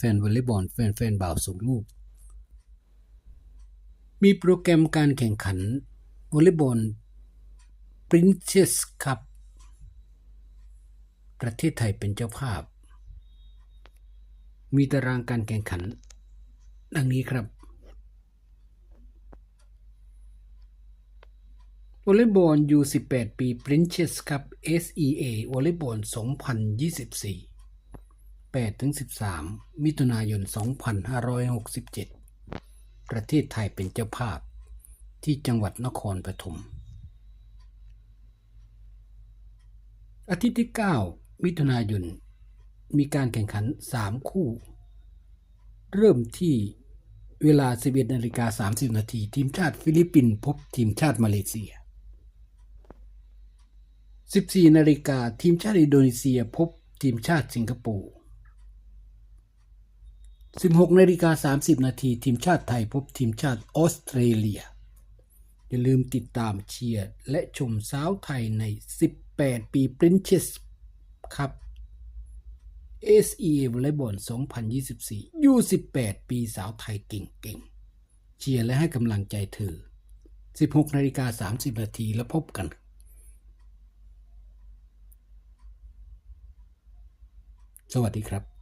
ฟนๆวอลเลย์บอลแฟนๆบ่าวส่งลูก มีโปรแกรมการแข่งขันวอลเลย์บอล Princess Cup ประเทศไทยเป็นเจ้าภาพ มีตารางการแข่งขัน ดังนี้ครับวอลเลย์บอล U18 ปี Princess Cup SEA วอลเลย์บอล 2024 8-13 มิถุนายน 2567 ประเทศไทยเป็นเจ้าภาพที่จังหวัดนครปฐม อาทิตย์ที่ 9 มิถุนายน มีการแข่งขัน 3 คู่ เริ่มที่เวลา 11นาฬิกา30 นาที ทีมชาติฟิลิปปินส์พบทีมชาติมาเลเซีย 14นาฬิกาทีมชาติอินโดนีเซียพบทีมชาติสิงคโปร์ 16นาฬิกา30 นาทีทีมชาติไทยพบทีมชาติออสเตรเลีย อย่าลืมติดตามเชียร์และชมสาวไทยใน 18 ปี Princess ครับ SE วอลเลย์บอล2024 U18 ปีสาวไทยเก่งๆ เชียร์และให้กำลังใจเธอ 16นาฬิกา30 นาทีแล้วพบกันสวัสดีครับ